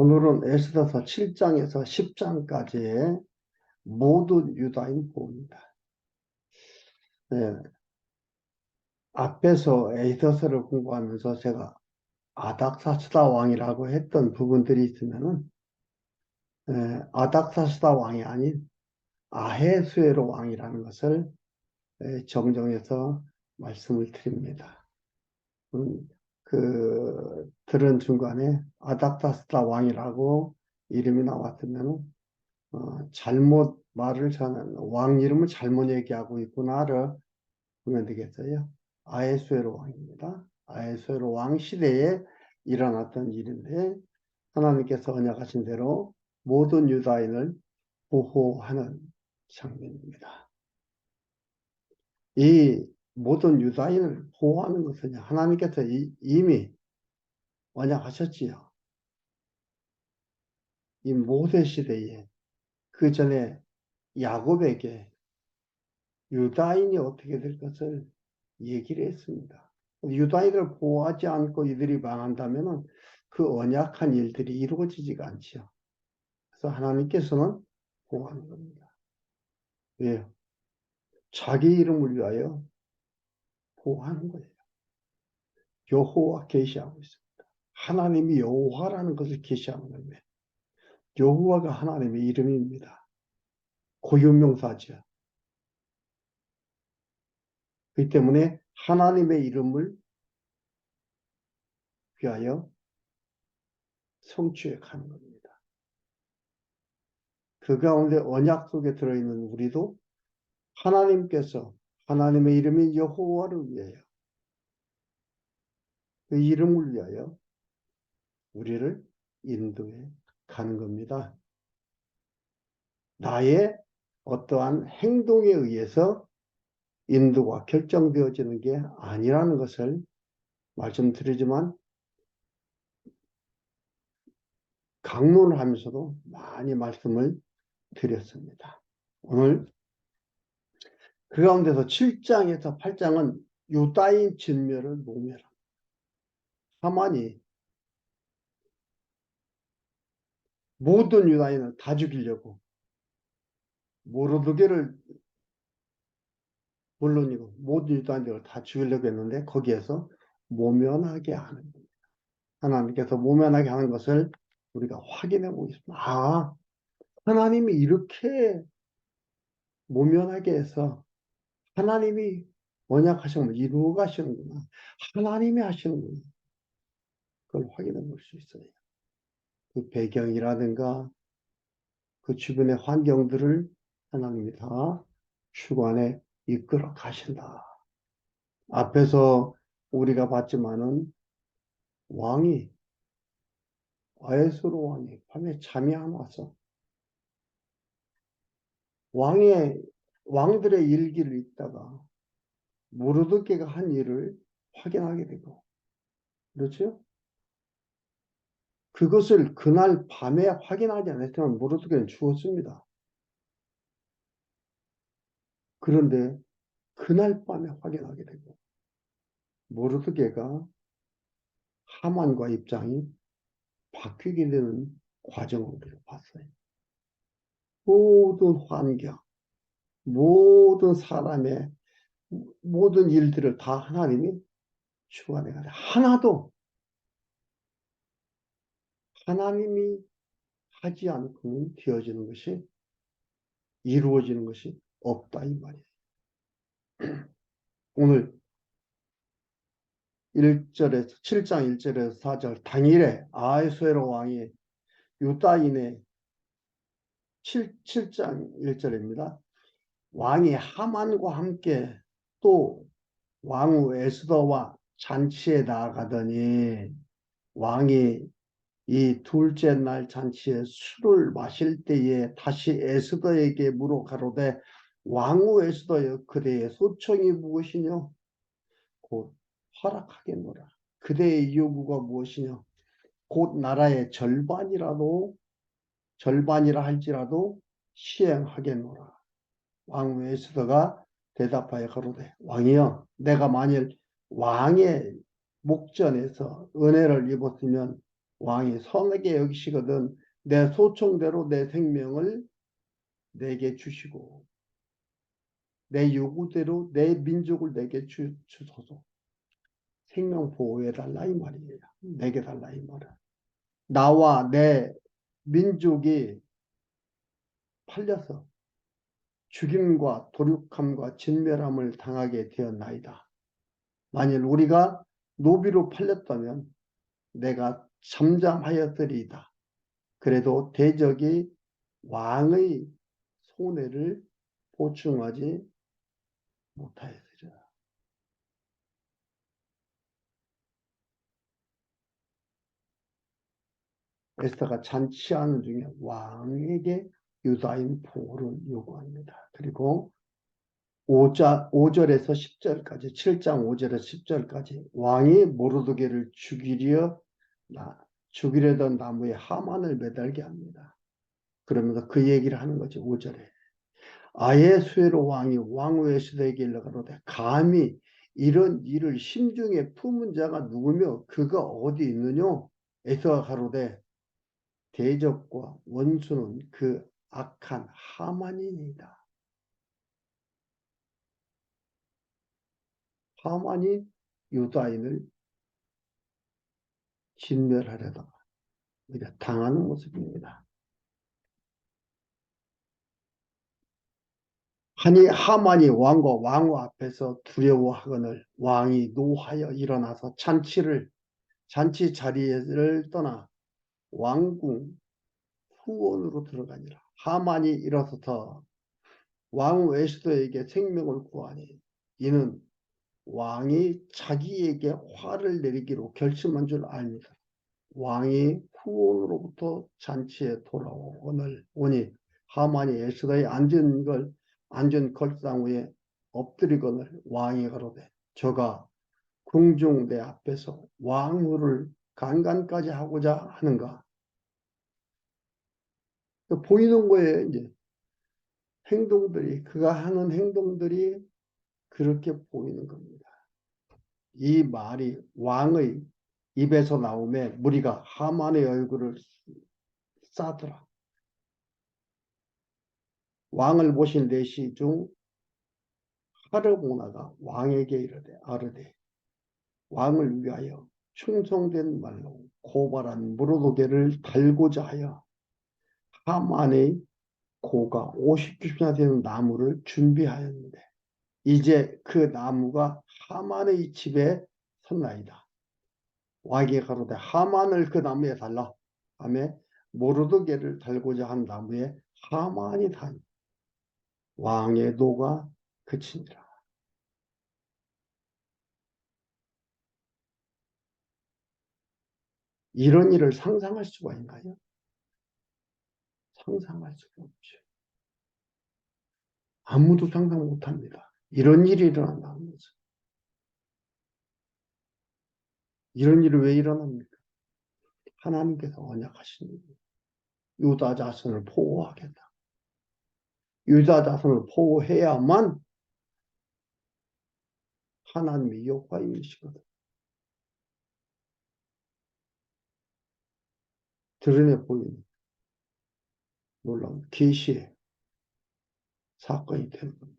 오늘은 에스더서 7장에서 10장까지의 모든 유다인 보입니다. 네. 앞에서 에스더서를 공부하면서 제가 아닥사스다 왕이라고 했던 부분들이 있으면은 네, 아닥사스다 왕이 아닌 아헤수에로 왕이라는 것을 네, 정정해서 말씀을 드립니다. 음, 그 들은 중간에 아닥사스다 왕이라고 이름이 나왔으면 어, 잘못 말을 저는 왕 이름을 잘못 얘기하고 있구나를 보면 되겠어요. 아에수에로 왕입니다. 아에수에로 왕 시대에 일어났던 일인데 하나님께서 언약하신 대로 모든 유다인을 보호하는 장면입니다. 이 모든 유다인을 보호하는 것은 하나님께서 이, 이미 언약하셨지요. 이 모세 시대에 그 전에 야곱에게 유다인이 어떻게 될 것을 얘기를 했습니다. 유다인을 보호하지 않고 이들이 망한다면 그 언약한 일들이 이루어지지가 않지요. 그래서 하나님께서는 보호하는 겁니다. 왜요? 자기 이름을 위하여 보호하는 거예요. 여호와 계시하고 있습니다. 하나님이 여호와라는 것을 계시하는 거예요. 여호와가 하나님의 이름입니다. 고유명사죠. 그렇기 때문에 하나님의 이름을 위하여 성취해 가는 겁니다. 그 가운데 언약 속에 들어있는 우리도 하나님께서 하나님의 이름이 여호와를 위하여 그 이름을 위하여 우리를 인도해 가는 겁니다. 나의 어떠한 행동에 의해서 인도가 결정되어지는 게 아니라는 것을 말씀드리지만 강론을 하면서도 많이 말씀을 드렸습니다. 오늘 그 가운데서 7장에서 8장은 유다인 진멸을 모멸합니다. 하만이 모든 유다인을 다 죽이려고 모르드게를 물론이고 모든 유다인들을 다 죽이려고 했는데 거기에서 모면하게 하는 겁니다. 하나님께서 모면하게 하는 것을 우리가 확인해 보겠습니다. 아, 하나님이 이렇게 모면하게 해서 하나님이 언약하신 걸 이루어 가시는구나. 하나님이 하시는구나. 그걸 확인해 볼 수 있어요. 그 배경이라든가 그 주변의 환경들을 하나님이 다 주관에 이끌어 가신다. 앞에서 우리가 봤지만은 왕이 아에스로 왕이 밤에 잠이 안 와서 왕의 왕들의 일기를 읽다가 모르드게가 한 일을 확인하게 되고 그렇죠? 그것을 그날 밤에 확인하지 않았으면 모르드게는 죽었습니다. 그런데 그날 밤에 확인하게 되고 모르드게가 하만과 입장이 바뀌게 되는 과정을 우리가 봤어요. 모든 환경, 모든 사람의 모든 일들을 다 하나님이 주관해 가지고 하나도 하나님이 하지 않고는 되어지는 것이 이루어지는 것이 없다 이 말이에요. 오늘 1절에서 7장 1절에서 4절 당일에 아이수에로 왕이 유다인의 7, 7장 1절입니다. 왕이 하만과 함께 또 왕후 에스더와 잔치에 나아가더니 왕이 이 둘째 날 잔치에 술을 마실 때에 다시 에스더에게 물어 가로되 왕후 에스더여 그대의 소청이 무엇이뇨? 곧 허락하겠노라. 그대의 요구가 무엇이뇨? 곧 나라의 절반이라도 절반이라 할지라도 시행하겠노라. 왕후 에스더가 대답하여 가로되 왕이여 내가 만일 왕의 목전에서 은혜를 입었으면 왕이 선하게 여기시거든 내 소청대로 내 생명을 내게 주시고 내 요구대로 내 민족을 내게 주, 주소서. 생명 보호해 달라 이 말이에요. 내게 달라 이 말은. 나와 내 민족이 팔려서 죽임과 도륙함과 진멸함을 당하게 되었나이다. 만일 우리가 노비로 팔렸다면 내가 잠잠하였으리이다. 그래도 대적이 왕의 손해를 보충하지 못하였으리라. 에스더가 잔치하는 중에 왕에게 유다인 포를 요구합니다. 그리고 5자, 5절에서 10절까지 7장 5절에서 10절까지 왕이 모르드게를 죽이려 나, 죽이려던 나무에 하만을 매달게 합니다. 그러면서 그 얘기를 하는 거죠. 5절에. 아예 수혜로 왕이 왕후의 시대에게 일러가로되 감히 이런 일을 심중에 품은 자가 누구며 그가 어디 있느냐? 에서가 가로되 대적과 원수는 그 악한 하만이니다. 하만이 유다인을 진멸하려다가 당하는 모습입니다. 하니 하만이 왕과 왕후 앞에서 두려워하거늘 왕이 노하여 일어나서 잔치를 잔치 자리를 떠나 왕궁 후원으로 들어가니라. 하만이 일어서서 왕 에스더에게 생명을 구하니 이는 왕이 자기에게 화를 내리기로 결심한 줄 압니다. 왕이 후원으로부터 잔치에 돌아오늘 오니 하만이 에스더에 앉은 걸 앉은 걸상 위에 엎드리거늘 왕이 가로되 저가 궁중 내 앞에서 왕후를 강간까지 하고자 하는가 보이는 거예요 이제 행동들이 그가 하는 행동들이 그렇게 보이는 겁니다. 이 말이 왕의 입에서 나오매 무리가 하만의 얼굴을 싸더라. 왕을 보신 내시 중 하르보나가 왕에게 이르되 아르되 왕을 위하여 충성된 말로 고발한 무로도개를 달고자 하여 하만의 고가 50규나 되는 나무를 준비하였는데 이제 그 나무가 하만의 집에 섰나이다. 왕에게 가로되 하만을 그 나무에 달라 하며 모르드게를 달고자 한 나무에 하만이 단 왕의 노가 그치니라. 이런 일을 상상할 수가 있나요? 상상할 수가 없죠. 아무도 상상 못합니다. 이런 일이 일어난다는 거죠. 이런 일이 왜 일어납니까? 하나님께서 언약하신 일. 유다 자손을 보호하겠다. 유다 자손을 보호해야만 하나님의 효과임이시거든. 드러내 보이는 놀라운 계시의 사건이 되는 겁니다.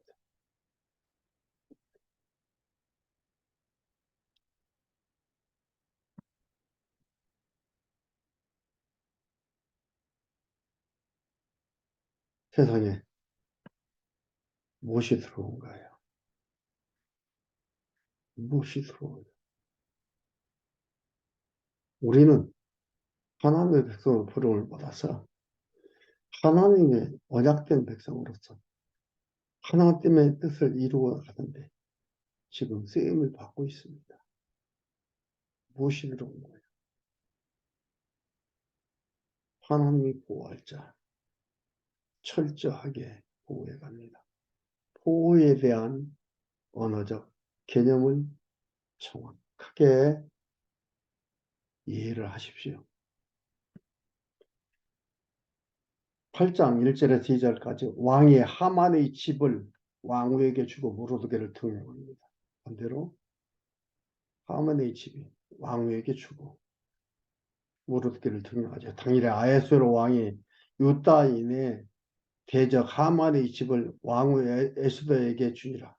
세상에 무엇이 들어온 가요? 무엇이 들어오요? 우리는 하나님의 백성으로 부름을 받아서 하나님의 언약된 백성으로서 하나님의 뜻을 이루어 가는데 지금 쓰임을 받고 있습니다. 무엇이 들어온 거예요? 하나님이 보호할 자, 철저하게 보호해 갑니다. 보호에 대한 언어적 개념을 정확하게 이해를 하십시오. 8장 1절에서 2절까지 왕이 하만의 집을 왕후에게 주고 무로드게를 등용합니다. 반대로 하만의 집이 왕후에게 주고 모르드게를 등용하죠. 당일에 아에스로 왕이 유다인의 대적 하만의 집을 왕후 에- 에스더에게 주니라.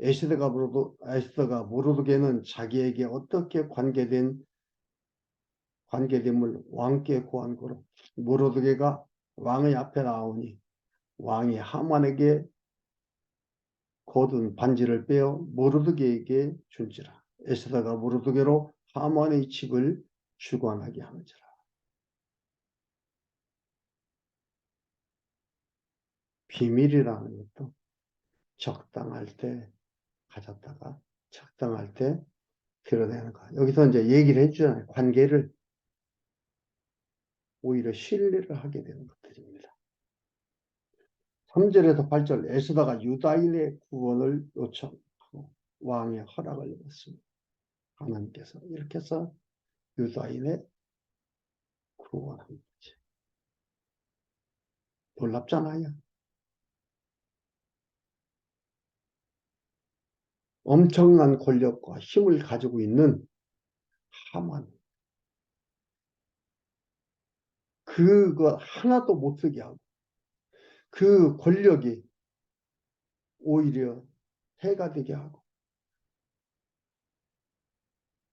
에스더가 모르드 에스더가 모르드게는 자기에게 어떻게 관계된 관계됨을 왕께 구한 거로 모르드게가 왕의 앞에 나오니 왕이 하만에게 거둔 반지를 빼어 모르드게에게 준지라. 에스더가 모르드게로 하만의 집을 주관하게 하는지라. 비밀이라는 것도 적당할 때 가졌다가 적당할 때 드러내는 거. 여기서 이제 얘기를 해주잖아요. 관계를 오히려 신뢰를 하게 되는 것들입니다. 3절에서 8절 에스더가 유다인의 구원을 요청하고 왕의 허락을 받습니다. 하나님께서 이렇게 해서 유다인의 구원한 거지. 놀랍잖아요. 엄청난 권력과 힘을 가지고 있는 하만. 그거 하나도 못 쓰게 하고 그 권력이 오히려 해가 되게 하고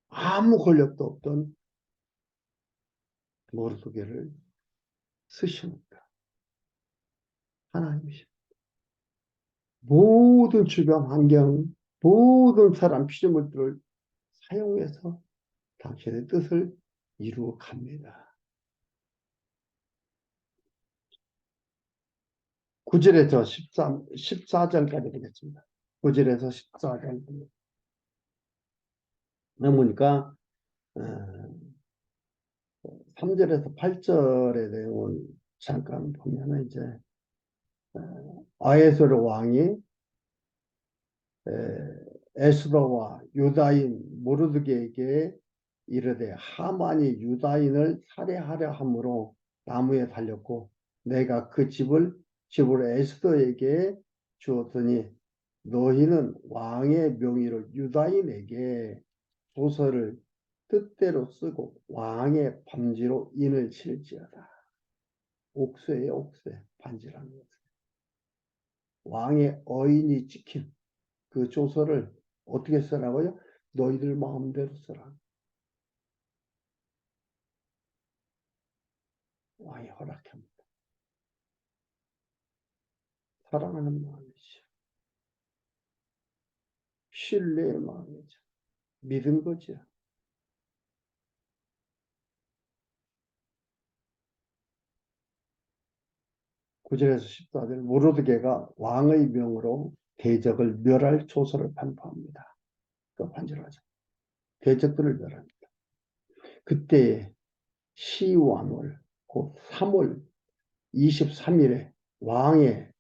아무 권력도 없던 모르드게를 쓰십니다. 하나님이십니다. 모든 주변 환경, 모든 사람 피조물들을 사용해서 당신의 뜻을 이루어 갑니다. 9절에서 13, 14절까지 보겠습니다. 9절에서 14절. 보니까, 어, 3절에서 8절의 내용을 잠깐 보면은 이제, 어, 아에스르 왕이 에, 에스더와 유다인 모르드게에게 이르되 하만이 유다인을 살해하려 함으로 나무에 달렸고 내가 그 집을 집으로 에스더에게 주었더니 너희는 왕의 명의로 유다인에게 조서를 뜻대로 쓰고 왕의 반지로 인을 칠지어다. 옥새의 옥새 반지라는 것은 왕의 어인이 찍힌 그 조서를 어떻게 쓰라고요? 너희들 마음대로 쓰라. 왕이 허락합니다. 사랑하는 마음이죠. 신뢰의 마음이죠. 믿은 거죠. 구절에서 14절 모르드게가 왕의 명으로 대적을 멸할 조서를 반포합니다. 그 반절하죠. 대적들을 멸합니다. 그때 시완월 곧 3월 23일에 왕의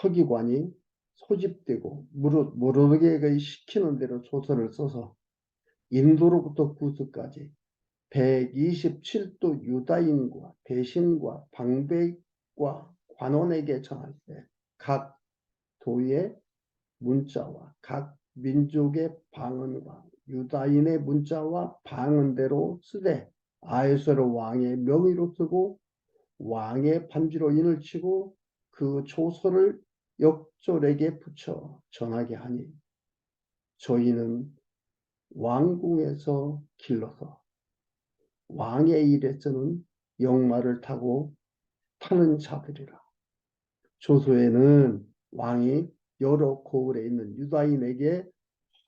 서기관이 소집되고 모르드게가 시키는 대로 조서를 써서 인도로부터 구스까지 127도 유다인과 대신과 방백과 관원에게 전할 때 각 도의 문자와 각 민족의 방언과 유다인의 문자와 방언대로 쓰되 아에스로 왕의 명의로 쓰고 왕의 반지로 인을 치고 그 조서를 역졸에게 붙여 전하게 하니 저희는 왕궁에서 길러서 왕의 일에서는 역마를 타고 타는 자들이라. 조소에는 왕이 여러 고을에 있는 유다인에게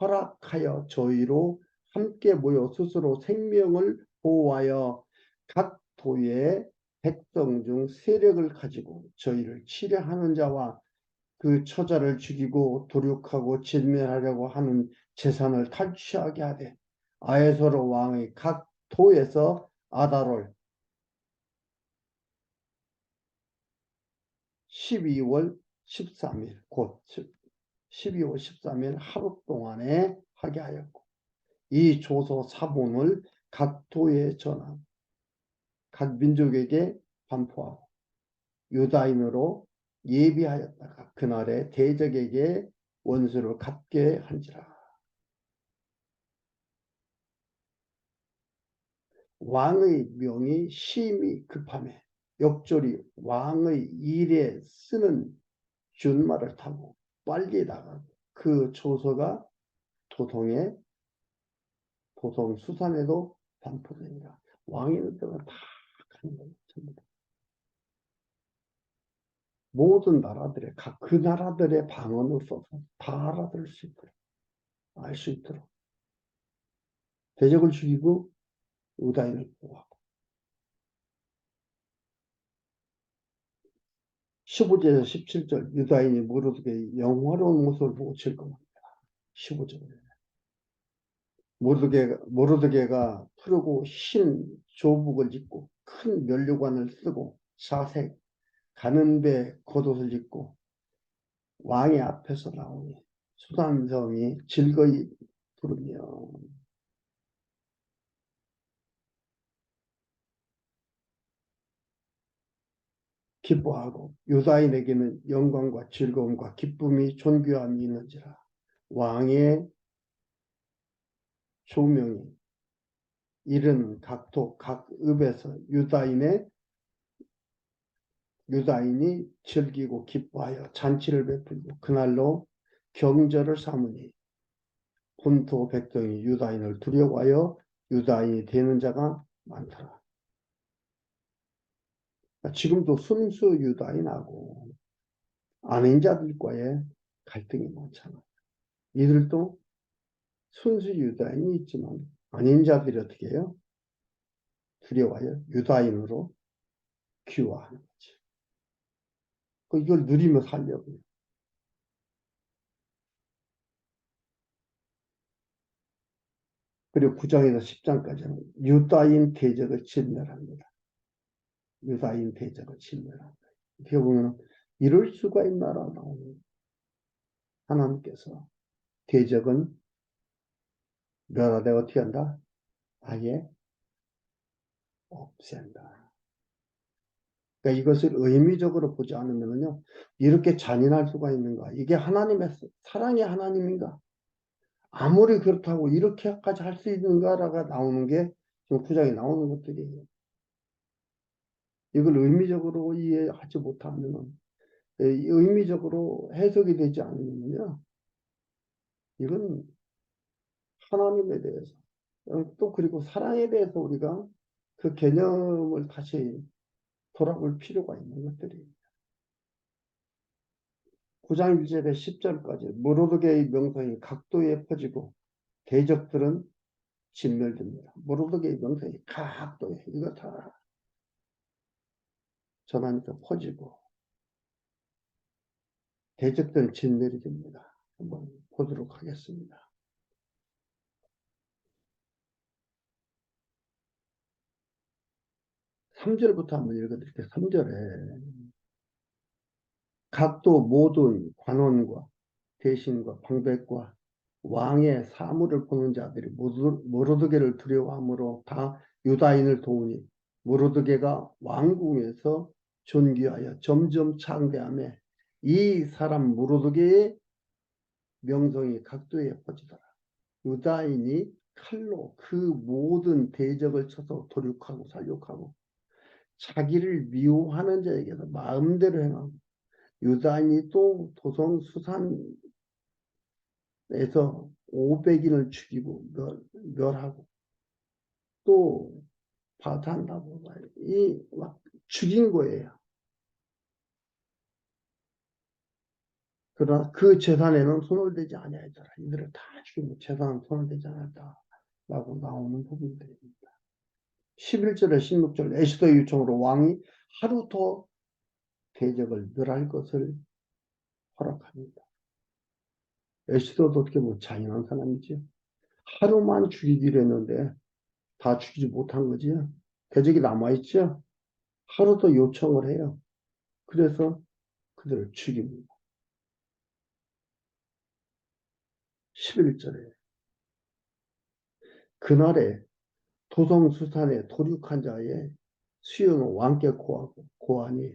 허락하여 저희로 함께 모여 스스로 생명을 보호하여 각 도의 백성 중 세력을 가지고 저희를 치려하는 자와 그 처자를 죽이고 도륙하고 진멸하려고 하는 재산을 탈취하게 하되 아에서로 왕의 각 도에서 아다롤 12월 13일 곧 12월 13일 하루 동안에 하게 하였고 이 조서 사본을 각 도에 전한 각 민족에게 반포하고 유다인으로 예비하였다가 그날에 대적에게 원수를 갚게 한지라. 왕의 명이 심히 급함에 역졸이 왕의 일에 쓰는 준말을 타고 빨리 나가고 그 조서가 도성에 도성 수산에도 반포되니라 왕이 있는 다 가는 거예요. 전부 다. 모든 나라들의 각 그 나라들의 방언을 써서 다 알아들을 수 있도록 알 수 있도록 대적을 죽이고 유다인을 보호하고 15절에서 17절 유다인이 모르드게의 영화로운 모습을 보고 즐거워합니다. 15절에 모르드게, 모르드게가 푸르고 흰 조복을 입고 큰 면류관을 쓰고 사색 가는배 겉옷을 입고 왕의 앞에서 나오니 수담성이 즐거이 부르며. 기뻐하고 유다인에게는 영광과 즐거움과 기쁨이 존귀함이 있는지라 왕의 조명이 이른 각도 각 읍에서 유다인의 유다인이 즐기고 기뻐하여 잔치를 베풀고 그날로 경절을 삼으니 본토 백성이 유다인을 두려워하여 유다인이 되는 자가 많더라. 지금도 순수 유다인하고 아닌 자들과의 갈등이 많잖아. 이들도 순수 유다인이 있지만 아닌 자들이 어떻게 해요? 두려워하여 유다인으로 귀화하는 이걸 누리며 살려고요. 그리고 9장에서 10장까지는 유다인 대적을 진멸합니다. 유다인 대적을 진멸합니다. 어떻게 보면 이럴 수가 있나라 나오는 하나님께서 대적은 멸하되 어떻게 한다? 아예 없앤다. 그러니까 이것을 의미적으로 보지 않으면요 이렇게 잔인할 수가 있는가? 이게 하나님의 사랑의 하나님인가? 아무리 그렇다고 이렇게까지 할 수 있는가라가 나오는 게 지금 구장에 나오는 것들이에요. 이걸 의미적으로 이해하지 못하면 의미적으로 해석이 되지 않으면요 이건 하나님에 대해서 또 그리고 사랑에 대해서 우리가 그 개념을 다시 돌아볼 필요가 있는 것들입니다. 9장 1절에 10절까지 모로드게의 명성이 각도에 퍼지고 대적들은 진멸됩니다. 모로드게의 명성이 각도에 이거 다 전하니까 퍼지고 대적들은 진멸이 됩니다. 한번 보도록 하겠습니다. 3절부터 한번 읽어드릴게요. 3절에 각도 모든 관원과 대신과 방백과 왕의 사물을 보는 자들이 모르드게를 두려워함으로 다 유다인을 도우니 모르드게가 왕궁에서 존귀하여 점점 창대함에 이 사람 모르드게의 명성이 각도에 퍼지더라. 유다인이 칼로 그 모든 대적을 쳐서 도륙하고 살육하고 자기를 미워하는 자에게서 마음대로 행하고 유다인이 또 도성 수산에서 500인을 죽이고 멸, 하고 또 바탄다고 이막 죽인 거예요. 그러나 그 재산에는 손을 대지 아니하더라. 이들을 다 죽이고 재산은 손을 대지 않았다. 라고 나오는 부분들입니다. 11절에 16절 에스더의 요청으로 왕이 하루 더 대적을 멸할 것을 허락합니다. 에스더도 어떻게 보면 잔인한 사람이지. 하루만 죽이기로 했는데 다 죽이지 못한 거지. 대적이 남아있죠. 하루 더 요청을 해요. 그래서 그들을 죽입니다. 11절에 그날에 도성수산에 도륙한 자의 수요는 왕께 고하고 고하니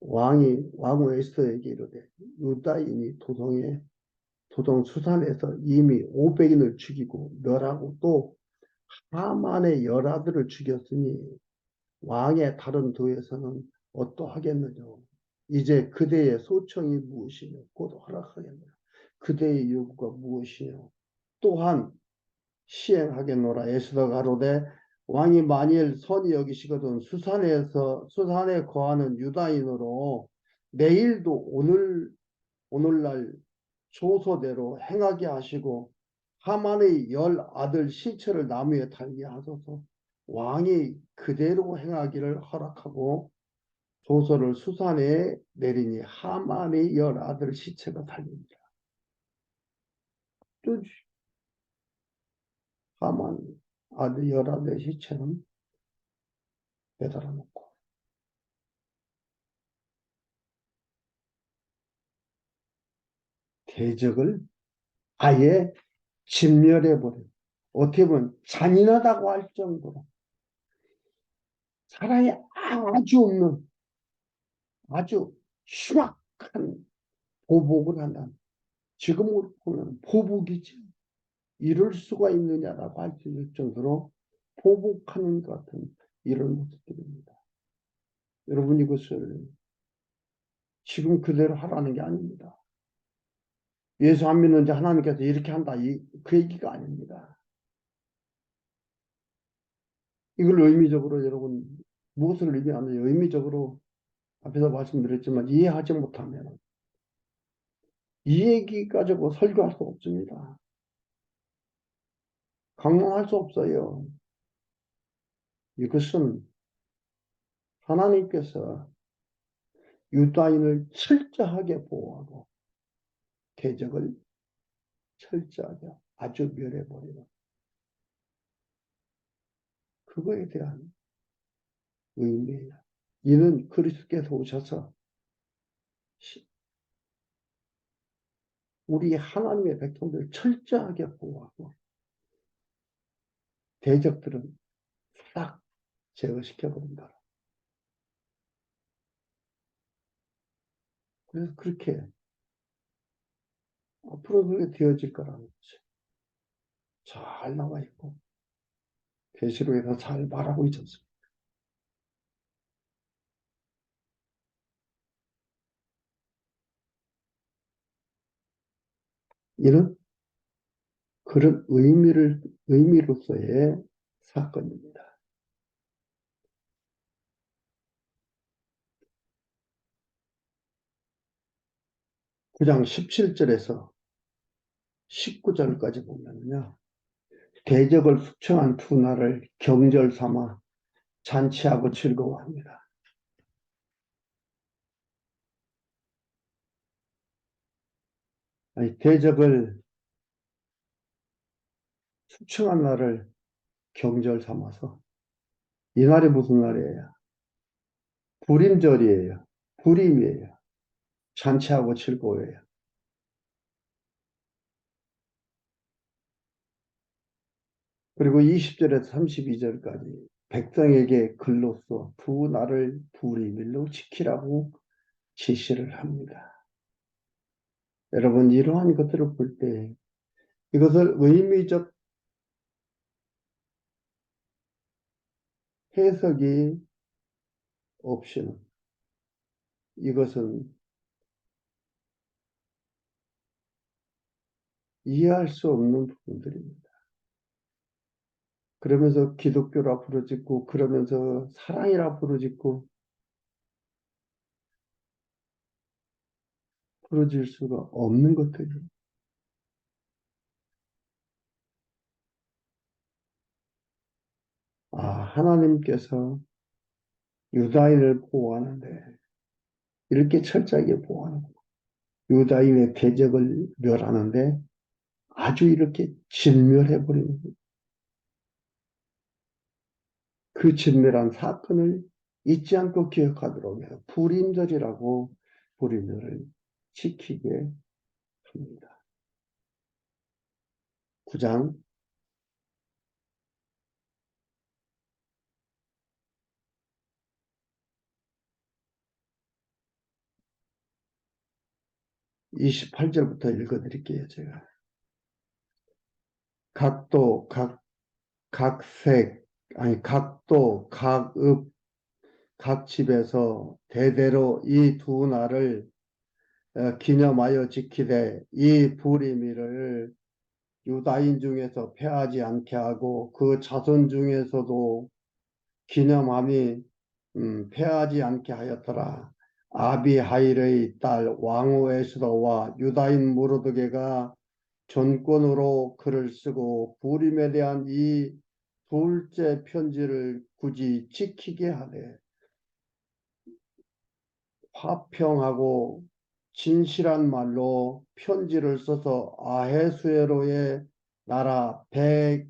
왕이 왕후 에스더에게 이르되 유다인이 도성에 도성 수산에서 이미 500인을 죽이고 멸하고 또 하만의 열아들을 죽였으니 왕의 다른 도에서는 어떠하겠느냐. 이제 그대의 소청이 무엇이며 곧 허락하겠느냐. 그대의 요구가 무엇이냐. 또한 시행하겠노라. 에스더 가로되 왕이 만일 선이 여기시거든 수산에서 수산에 거하는 유다인으로 내일도 오늘 오늘날 조소대로 행하게 하시고 하만의 열 아들 시체를 나무에 달게 하소서 왕이 그대로 행하기를 허락하고 조서를 수산에 내리니 하만의 열 아들 시체가 달립니다. 또 하만 아들 열 아들 시체는 배달아 놓고 대적을 아예 진멸해버려. 어떻게 보면 잔인하다고 할 정도로 사랑이 아주 없는 아주 흉악한 보복을 한다는 지금으로 보면 보복이지 이럴 수가 있느냐라고 할 수 있을 정도로 보복하는 것 같은 이런 모습들입니다. 여러분 이것을 지금 그대로 하라는 게 아닙니다. 예수 안 믿는지 하나님께서 이렇게 한다. 이, 그 얘기가 아닙니다. 이걸 의미적으로 여러분 무엇을 의미하느냐 의미적으로 앞에서 말씀드렸지만 이해하지 못하면 이 얘기 가지고 설교할 수 없습니다. 강론할 수 없어요. 이것은 하나님께서 유다인을 철저하게 보호하고 대적을 철저하게 아주 멸해버리는 그거에 대한 의미예요. 이는 그리스도께서 오셔서 우리 하나님의 백성들 철저하게 보호하고 대적들은 싹 제거시켜버린다. 그래서 그렇게 앞으로 그렇게 되어질 거라는 거죠. 잘 나와 있고 계시록에서 잘 말하고 있었습니다. 이는 그런 의미를 의미로서의 사건입니다. 9장 17절에서 19절까지 보면요. 대적을 숙청한 두 날을 경절 삼아 잔치하고 즐거워합니다. 대적을 숙청한 날을 경절 삼아서 이 날이 무슨 날이에요? 불임절이에요. 불임이에요. 잔치하고 즐거워해요. 그리고 20절에서 32절까지 백성에게 글로써 두 날을 불임일로 지키라고 지시를 합니다. 여러분 이러한 것들을 볼 때 이것을 의미적 해석이 없이는 이것은 이해할 수 없는 부분들입니다. 그러면서 기독교라 부르짖고 그러면서 사랑이라 부르짖고 부르질 수가 없는 것들이에요. 아, 하나님께서 유다인을 보호하는데 이렇게 철저하게 보호하는 유다인의 대적을 멸하는데 아주 이렇게 진멸해버리는 그 진멸한 사건을 잊지 않고 기억하도록 해요. 불임절이라고 불임절을 지키게 합니다. 9장 28절부터 읽어드릴게요, 제가. 각도, 각 각색, 아니 각도, 각읍, 각 집에서 대대로 이 두 날을 어, 기념하여 지키되 이 불임일을 유다인 중에서 패하지 않게 하고 그 자손 중에서도 기념함이 음, 패하지 않게 하였더라. 아비하일의 딸 왕후 에스더와 유다인 모르드게가 전권으로 글을 쓰고 불임에 대한 이 둘째 편지를 굳이 지키게 하되 화평하고 진실한 말로 편지를 써서 아헤수에로의 나라 100,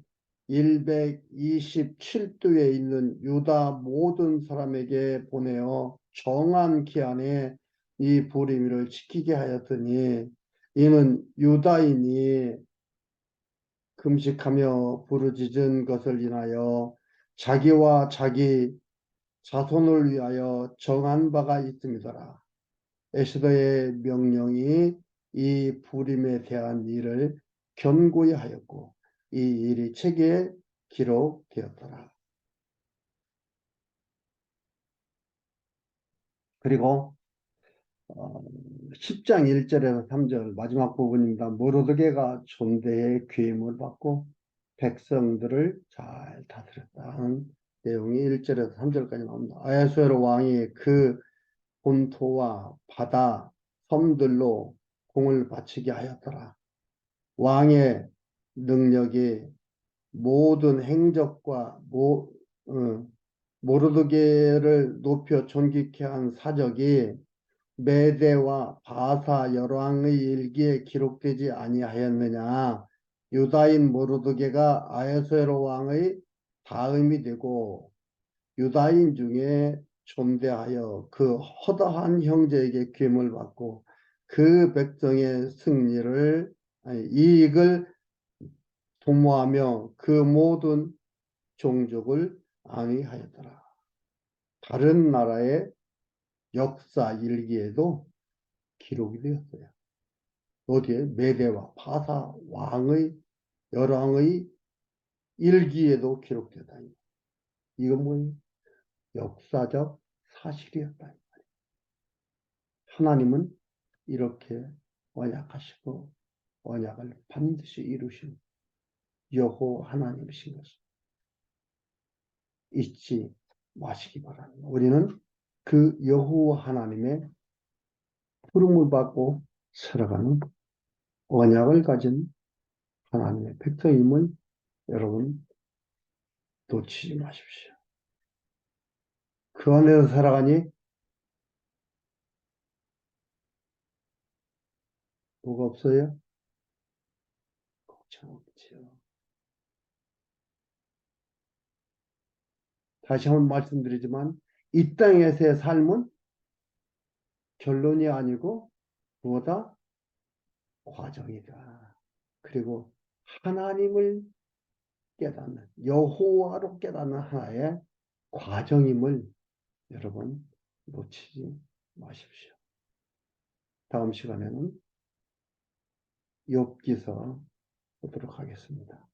127도에 있는 유다 모든 사람에게 보내어 정한 기한에 이 불임을 지키게 하였더니 이는 유다인이 금식하며 부르짖은 것을 인하여 자기와 자기 자손을 위하여 정한 바가 있습니다. 에스더의 명령이 이 불임에 대한 일을 견고히 하였고 이 일이 책에 기록되었더라. 그리고 어, 10장 1절에서 3절 마지막 부분입니다. 모르드게가 존대의 귀임을 받고 백성들을 잘 다스렸다는 내용이 1절에서 3절까지 나옵니다. 아야수에로 왕이 그 본토와 바다, 섬들로 공을 바치게 하였더라. 왕의 능력이 모든 행적과 모, 어, 모르드게를 높여 존귀케 한 사적이 메대와 바사 열왕의 일기에 기록되지 아니하였느냐. 유다인 모르드게가 아에스에로 왕의 다음이 되고 유다인 중에 존대하여 그 허다한 형제에게 귀임을 받고 그 백성의 승리를 아니, 이익을 도모하며 그 모든 종족을 앙의하였더라. 다른 나라의 역사 일기에도 기록이 되었어요. 어디에 메대와 파사 왕의 열왕의 일기에도 기록되다. 이건 뭐예요? 역사적 사실이었다. 하나님은 이렇게 언약하시고 언약을 반드시 이루신 여호 하나님이신 것을 잊지 마시기 바랍니다. 우리는 그 여호와 하나님의 부름을 받고 살아가는 언약을 가진 하나님의 백성임을 여러분 놓치지 마십시오. 그 안에서 살아가니 뭐가 없어요? 걱정 없지요. 다시 한번 말씀드리지만 이 땅에서의 삶은 결론이 아니고 무엇다? 과정이다. 그리고 하나님을 깨닫는 여호와로 깨닫는 하나의 과정임을 여러분 놓치지 마십시오. 다음 시간에는 욥기서 보도록 하겠습니다.